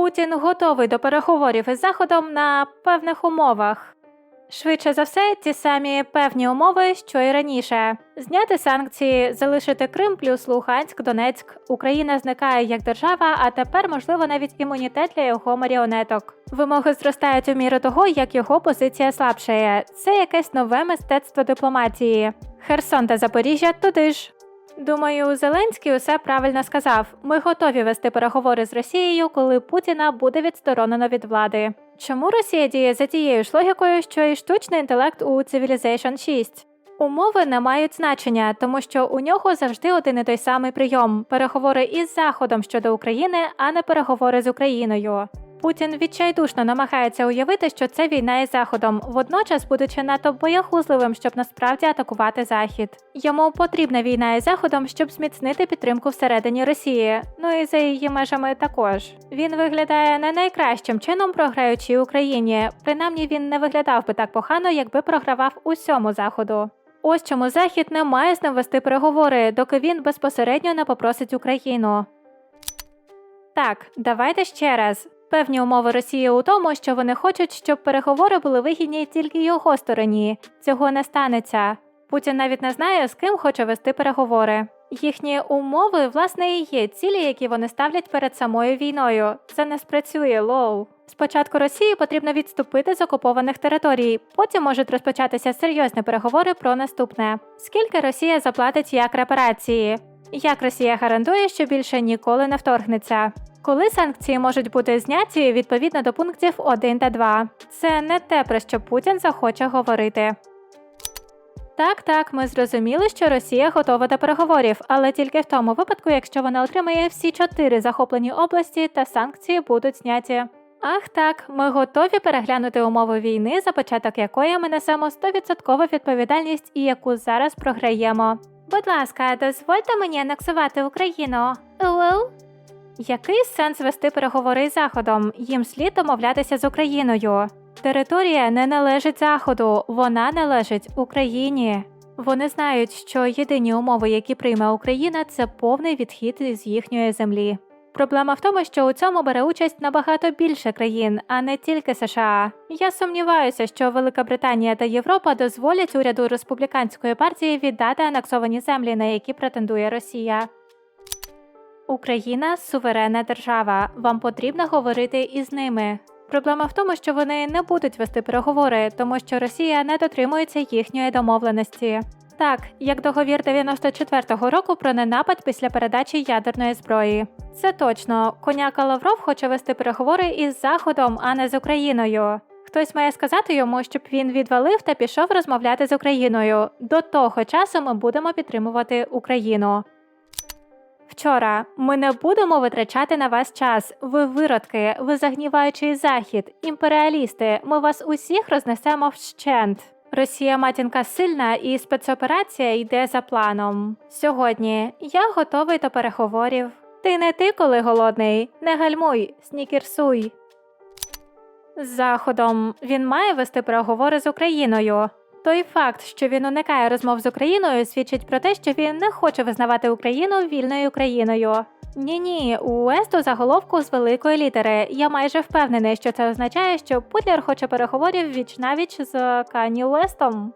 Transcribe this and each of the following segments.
Путін готовий до переговорів із Заходом на певних умовах. Швидше за все, ті самі певні умови, що й раніше: зняти санкції, залишити Крим плюс Луганськ, Донецьк. Україна зникає як держава, а тепер можливо навіть імунітет для його маріонеток. Вимоги зростають у міру того, як його позиція слабшає. Це якесь нове мистецтво дипломатії. Херсон та Запоріжжя туди ж. Думаю, Зеленський усе правильно сказав. Ми готові вести переговори з Росією, коли Путіна буде відсторонено від влади. Чому Росія діє за тією ж логікою, що і штучний інтелект у Civilization 6? Умови не мають значення, тому що у нього завжди один і той самий прийом переговори із Заходом щодо України, а не переговори з Україною. Путін відчайдушно намагається уявити, що це війна із Заходом, водночас будучи надто боягузливим, щоб насправді атакувати Захід. Йому потрібна війна із Заходом, щоб зміцнити підтримку всередині Росії, ну і за її межами також. Він виглядає не найкращим чином, програючи Україні. Принаймні він не виглядав би так погано, якби програвав усьому заходу. Ось чому Захід не має з ним вести переговори, доки він безпосередньо не попросить Україну. Так, давайте ще раз. Певні умови Росії у тому, що вони хочуть, щоб переговори були вигідні тільки його стороні. Цього не станеться. Путін навіть не знає, з ким хоче вести переговори. Їхні умови, власне, і є цілі, які вони ставлять перед самою війною. Це не спрацює, лоу. Спочатку Росії потрібно відступити з окупованих територій, потім можуть розпочатися серйозні переговори про наступне: скільки Росія заплатить як репарації, як Росія гарантує, що більше ніколи не вторгнеться. Коли санкції можуть бути зняті відповідно до пунктів 1 та 2. Це не те, про що Путін захоче говорити. Так, так, ми зрозуміли, що Росія готова до переговорів, але тільки в тому випадку, якщо вона отримає всі чотири захоплені області та санкції будуть зняті. Ах так, ми готові переглянути умови війни, за початок якої ми несемо 100% відповідальність і яку зараз програємо. Будь ласка, дозвольте мені анексувати Україну. Ууу. Який сенс вести переговори з Заходом? Їм слід домовлятися з Україною. Територія не належить Заходу, вона належить Україні. Вони знають, що єдині умови, які прийме Україна, це повний відхід з їхньої землі. Проблема в тому, що у цьому бере участь набагато більше країн, а не тільки США. Я сумніваюся, що Велика Британія та Європа дозволять уряду республіканської партії віддати анексовані землі, на які претендує Росія. Україна суверенна держава. Вам потрібно говорити із ними. Проблема в тому, що вони не будуть вести переговори, тому що Росія не дотримується їхньої домовленості. Так, як договір 94-го року про ненапад після передачі ядерної зброї. Це точно. Коняка Лавров хоче вести переговори із Заходом, а не з Україною. Хтось має сказати йому, щоб він відвалив та пішов розмовляти з Україною. До того часу ми будемо підтримувати Україну. Вчора ми не будемо витрачати на вас час. Ви виродки, ви загніваючий захід, імперіалісти. Ми вас усіх рознесемо вщент. Росія матінка сильна і спецоперація йде за планом. Сьогодні я готовий до переговорів. Ти не ти, коли голодний, не гальмуй, снікерсуй. Заходом він має вести переговори з Україною. Той факт, що він уникає розмов з Україною, свідчить про те, що він не хоче визнавати Україну вільною країною. Ні, ні, у Есту заголовку з великої літери. Я майже впевнений, що це означає, що Путлер хоче переговорів віч навіч з Кані Уестом.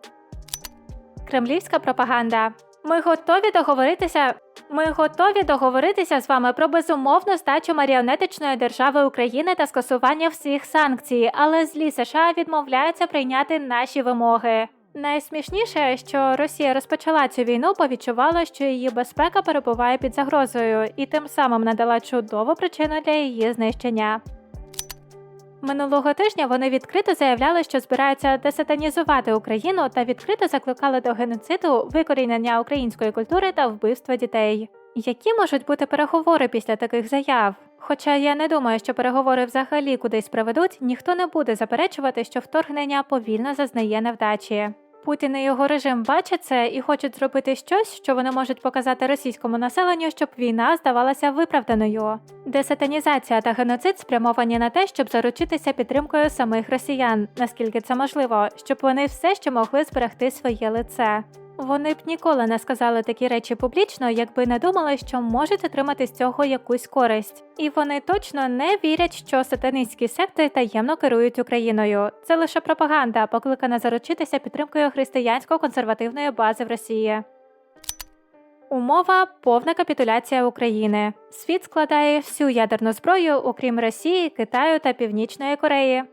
Кремлівська пропаганда. Ми готові договоритися. Ми готові договоритися з вами про безумовну здачу маріонетичної держави України та скасування всіх санкцій, але злі США відмовляються прийняти наші вимоги. Найсмішніше, що Росія розпочала цю війну, бо відчувала, що її безпека перебуває під загрозою, і тим самим надала чудову причину для її знищення. Минулого тижня вони відкрито заявляли, що збираються десатанізувати Україну та відкрито закликали до геноциду, викорінення української культури та вбивства дітей. Які можуть бути переговори після таких заяв? Хоча я не думаю, що переговори взагалі кудись приведуть, ніхто не буде заперечувати, що вторгнення повільно зазнає невдачі. Путін і його режим бачать це і хочуть зробити щось, що вони можуть показати російському населенню, щоб війна здавалася виправданою. Десатанізація та геноцид спрямовані на те, щоб заручитися підтримкою самих росіян, наскільки це можливо, щоб вони все ще могли зберегти своє лице. Вони б ніколи не сказали такі речі публічно, якби не думали, що можуть отримати з цього якусь користь. І вони точно не вірять, що сатанистські секти таємно керують Україною. Це лише пропаганда, покликана заручитися підтримкою християнсько-консервативної бази в Росії. Умова повна капітуляція України. Світ складає всю ядерну зброю, окрім Росії, Китаю та Північної Кореї.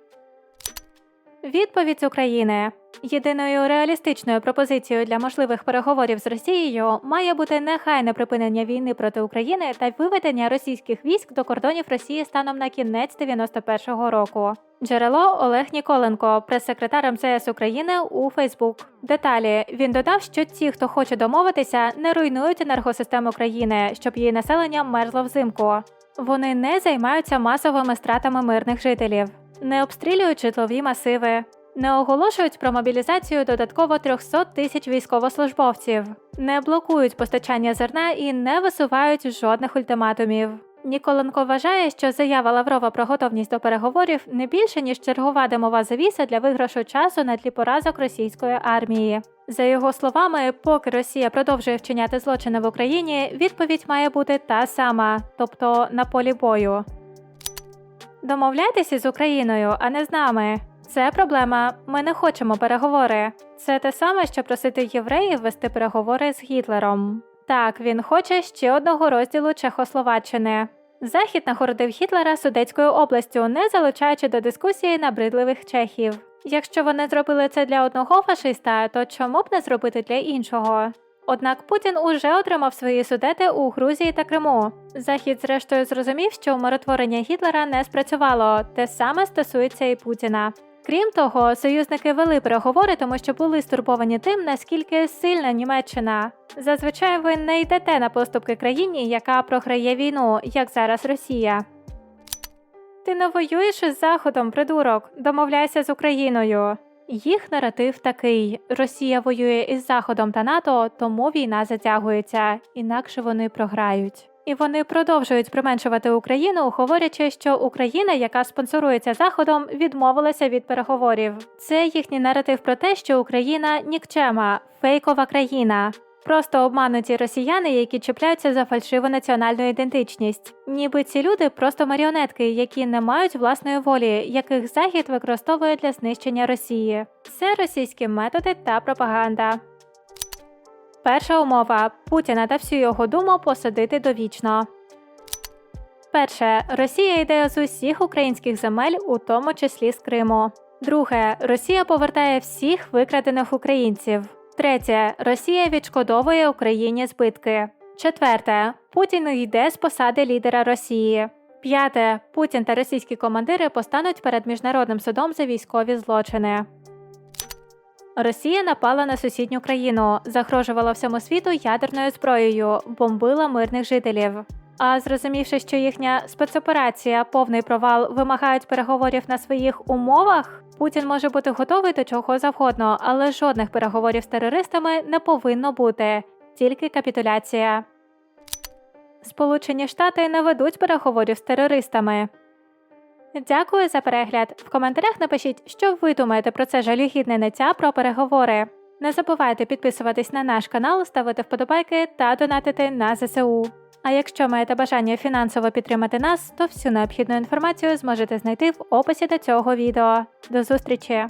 Відповідь України єдиною реалістичною пропозицією для можливих переговорів з Росією має бути негайне припинення війни проти України та виведення російських військ до кордонів Росії станом на кінець 91-го року. Джерело Олег Ніколенко, прес-секретар МЗС України у Фейсбук. Деталі він додав, що ті, хто хоче домовитися, не руйнують енергосистему країни, щоб її населення мерзло взимку. Вони не займаються масовими стратами мирних жителів, не обстрілюють житлові масиви, не оголошують про мобілізацію додатково 300 тисяч військовослужбовців, не блокують постачання зерна і не висувають жодних ультиматумів. Ніколенко вважає, що заява Лаврова про готовність до переговорів не більше ніж чергова димова завіса для виграшу часу на тлі поразок російської армії. За його словами, поки Росія продовжує вчиняти злочини в Україні, відповідь має бути та сама, тобто на полі бою. Домовляйтеся з Україною, а не з нами. Це проблема. Ми не хочемо переговори. Це те саме, що просити євреїв вести переговори з Гітлером. Так, він хоче ще одного розділу Чехословаччини. Захід нагородив Гітлера Судецькою областю, не залучаючи до дискусії набридливих чехів. Якщо вони зробили це для одного фашиста, то чому б не зробити для іншого? Однак Путін уже отримав свої судети у Грузії та Криму. Захід, зрештою, зрозумів, що умиротворення Гітлера не спрацювало. Те саме стосується і Путіна. Крім того, союзники вели переговори, тому що були стурбовані тим, наскільки сильна Німеччина. Зазвичай ви не йдете на поступки країні, яка програє війну, як зараз Росія. Ти не воюєш із Заходом, придурок, домовляйся з Україною. Їх наратив такий: Росія воює із Заходом та НАТО, тому війна затягується, інакше вони програють. І вони продовжують применшувати Україну, говорячи, що Україна, яка спонсорується Заходом, відмовилася від переговорів. Це їхній наратив про те, що Україна нікчема, фейкова країна. Просто обмануті росіяни, які чіпляються за фальшиву національну ідентичність. Ніби ці люди просто маріонетки, які не мають власної волі, яких захід використовує для знищення Росії. Це російські методи та пропаганда. Перша умова Путіна та всю його думу посадити довічно. Перше. Росія йде з усіх українських земель, у тому числі з Криму. Друге. Росія повертає всіх викрадених українців. Третє. Росія відшкодовує Україні збитки. Четверте. Путін йде з посади лідера Росії. П'яте. Путін та російські командири постануть перед міжнародним судом за військові злочини. Росія напала на сусідню країну, загрожувала всьому світу ядерною зброєю, бомбила мирних жителів. А зрозумівши, що їхня спецоперація, повний провал вимагають переговорів на своїх умовах, Путін може бути готовий до чого завгодно, але жодних переговорів з терористами не повинно бути, тільки капітуляція. Сполучені Штати не ведуть переговорів з терористами. Дякую за перегляд. В коментарях напишіть, що ви думаєте про це жалюгідне ниття про переговори. Не забувайте підписуватись на наш канал, ставити вподобайки та донатити на ЗСУ. А якщо маєте бажання фінансово підтримати нас, то всю необхідну інформацію зможете знайти в описі до цього відео. До зустрічі!